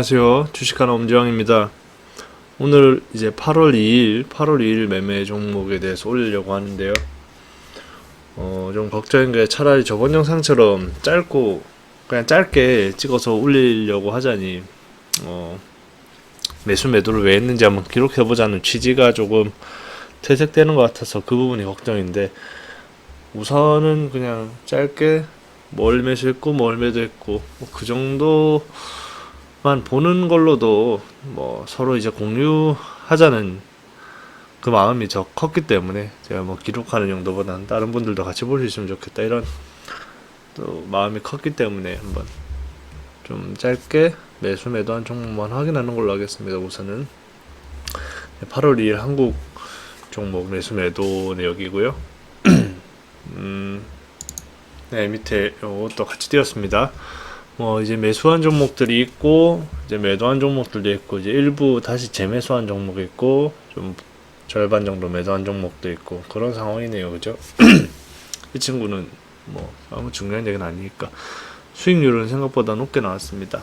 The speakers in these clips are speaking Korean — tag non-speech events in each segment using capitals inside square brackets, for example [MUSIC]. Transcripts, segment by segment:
안녕하세요. 주식하는 엄지영입니다. 오늘 이제 8월 2일, 8월 2일 매매 종목에 대해서 올리려고 하는데요. 어, 좀 걱정인 게 차라리 저번 영상처럼 짧고 그냥 짧게 찍어서 올리려고 하자니 어, 매수 매도를 왜 했는지 한번 기록해 보자는 취지가 조금 퇴색되는 것 같아서 그 부분이 걱정인데 우선은 그냥 짧게 뭘 매수했고 뭘 매도했고 뭐 그 정도 만 보는 걸로도 뭐 서로 이제 공유하자는 그 마음이 저 컸기 때문에 제가 뭐 기록하는 용도보다는 다른 분들도 같이 볼 수 있으면 좋겠다 이런 또 마음이 컸기 때문에 한번 좀 짧게 매수 매도 한 종목만 확인하는 걸로 하겠습니다. 우선은 8월 2일 한국 종목 매수 매도 내역이고요. [CLEARS THROAT] 음, 네 밑에 이것도 같이 띄었습니다. 뭐 이제 매수한 종목들이 있고 이제 매도한 종목들도 있고 이제 일부 다시 재매수한 종목이 있고 좀 절반 정도 매도한 종목도 있고 그런 상황이네요. 그죠? [CLEARS THROAT] 이 친구는 뭐 아무 중요한 얘기는 아니니까 수익률은 생각보다 높게 나왔습니다.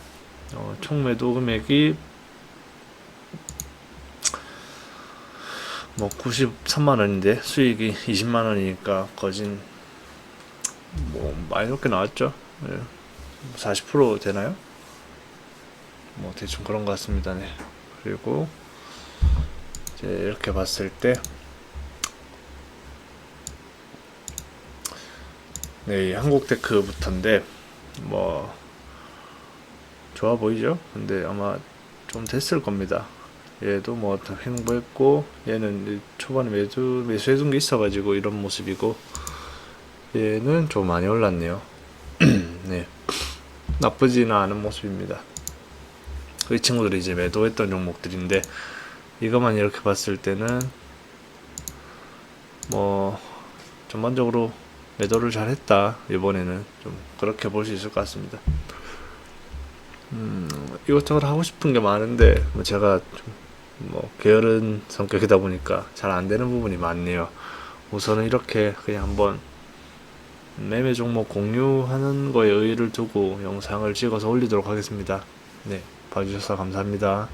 어, 총 매도 금액이 뭐 93만 원인데 수익이 20만 원이니까 거진 뭐 많이 높게 나왔죠. 예. 40% 되나요? 뭐 대충 그런 것 같습니다. 네. 그리고 이제 이렇게 봤을 때 네, 이 한국테크부터인데 뭐 좋아 보이죠? 근데 아마 좀 됐을 겁니다. 얘도 뭐 다 횡보했고 얘는 초반에 매수 매수해둔 게 있어가지고 이런 모습이고 얘는 좀 많이 올랐네요. [CLEARS THROAT] 네. 나쁘지는 않은 모습입니다. 이 친구들이 이제 매도했던 종목들인데 이것만 이렇게 봤을 때는 뭐 전반적으로 매도를 잘했다 이번에는 좀 그렇게 볼 수 있을 것 같습니다. 음, 이것저것 하고 싶은 게 많은데 뭐 제가 좀뭐 게으른 성격이다 보니까 잘 안 되는 부분이 많네요. 우선은 이렇게 그냥 한번 매매 종목 공유하는 거에 의의를 두고 영상을 찍어서 올리도록 하겠습니다. 네, 봐주셔서 감사합니다.